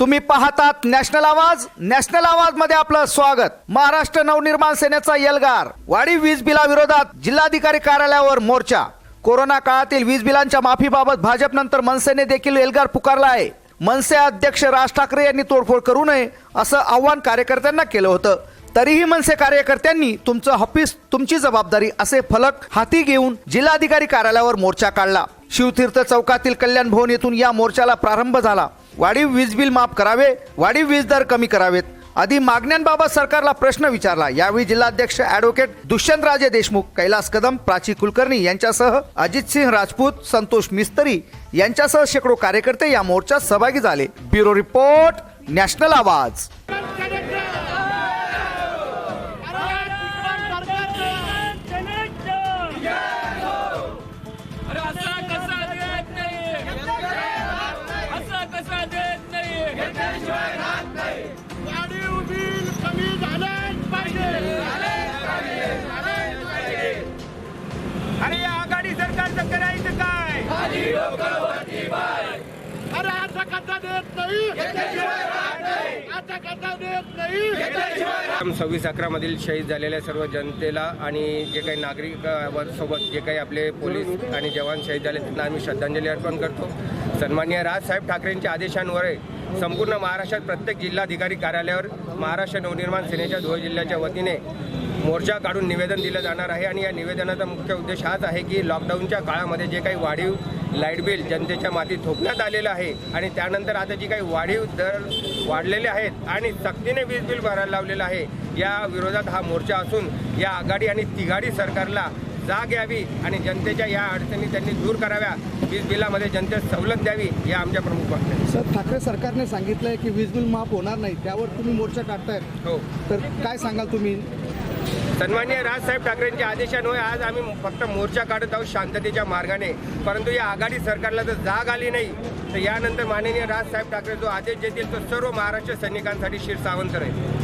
तुम्ही पाहतात नॅशनल आवाज नॅशनल आवाजमध्ये आपलं स्वागत. महाराष्ट्र नवनिर्माण सेनेचा एल्गार वाढीव वीज बिलाविरोधात जिल्हाधिकारी कार्यालयावर मोर्चा. कोरोना काळातील वीज बिलांच्या माफीबाबत भाजपनंतर मनसेने देखील एल्गार पुकारला आहे. मनसे अध्यक्ष राज ठाकरे यांनी तोडफोड करू नये असं आव्हान कार्यकर्त्यांना केलं होतं. तरीही मनसे कार्यकर्त्यांनी तुमचं ऑफिस तुमची जबाबदारी असे फलक हाती घेऊन जिल्हाधिकारी कार्यालयावर मोर्चा काढला. शिवतीर्थ चौकातील कल्याण भवन येथून या मोर्चाला प्रारंभ झाला. वाढीव वीज बिल माफ करावे वाढीव वीज दर कमी करावेत. आधी मागण्यांबाबत सरकारला प्रश्न विचारला. यावेळी जिल्हाध्यक्ष ॲडव्होकेट दुष्यंतराजे देशमुख कैलास कदम प्राची कुलकर्णी यांच्यासह अजित सिंह राजपूत संतोष मिस्त्री यांच्यासह शेकडो कार्यकर्ते या मोर्चात सहभागी झाले. ब्युरो रिपोर्ट नॅशनल आवाज. अरे या आघाडी सरकारचं करायचं काय? अरे आता कसा देत नाही. आता कसा देत नाही. सव्वीस अकरा मधील शहीद झालेल्या सर्व जनतेला आणि जे काही नागरिक सोबत जे काही आपले पोलीस आणि जवान शहीद झाले त्यांना आम्ही श्रद्धांजली अर्पण करतो. सन्मान्य राजसाहेब ठाकरेंच्या आदेशांवर संपूर्ण महाराष्ट्रात प्रत्येक जिल्हाधिकारी कार्यालयावर महाराष्ट्र नवनिर्माण सेनेच्या धुळे जिल्ह्याच्या वतीने मोर्चा काढून निवेदन दिलं जाणार आहे आणि या निवेदनाचा मुख्य उद्देश हाच आहे की लॉकडाऊनच्या काळामध्ये जे काही वाढीव लाइट बिल जनतेच्या मातीत थोपण्यात आलेलं आहे आणि त्यानंतर आता जी काही वाढीव दर वाढलेले आहेत आणि सक्तीने वीज बिल भरायला लावलेलं आहे या विरोधात हा मोर्चा असून या आघाडी आणि तिघाडी सरकारला जाग यावी आणि जनतेच्या या अडचणी त्यांनी दूर कराव्या वीज बिलामध्ये जनतेस सवलत द्यावी या आमच्या प्रमुख मागण्या. सर ठाकरे सरकारने सांगितलंय की वीज बिल माफ होणार नाही त्यावर तुम्ही मोर्चा काढताय हो. तर काय सांगाल तुम्ही? सन्मान्य राजसाहेब ठाकरेंच्या आदेशान्वये आज आम्ही फक्त मोर्चा काढत आहोत शांततेच्या मार्गाने. परंतु या आघाडी सरकारला जर जाग आली नाही तर यानंतर माननीय राजसाहेब ठाकरे जो आदेश देतील तो सर्व महाराष्ट्र सैनिकांसाठी शिरसावंत राहील.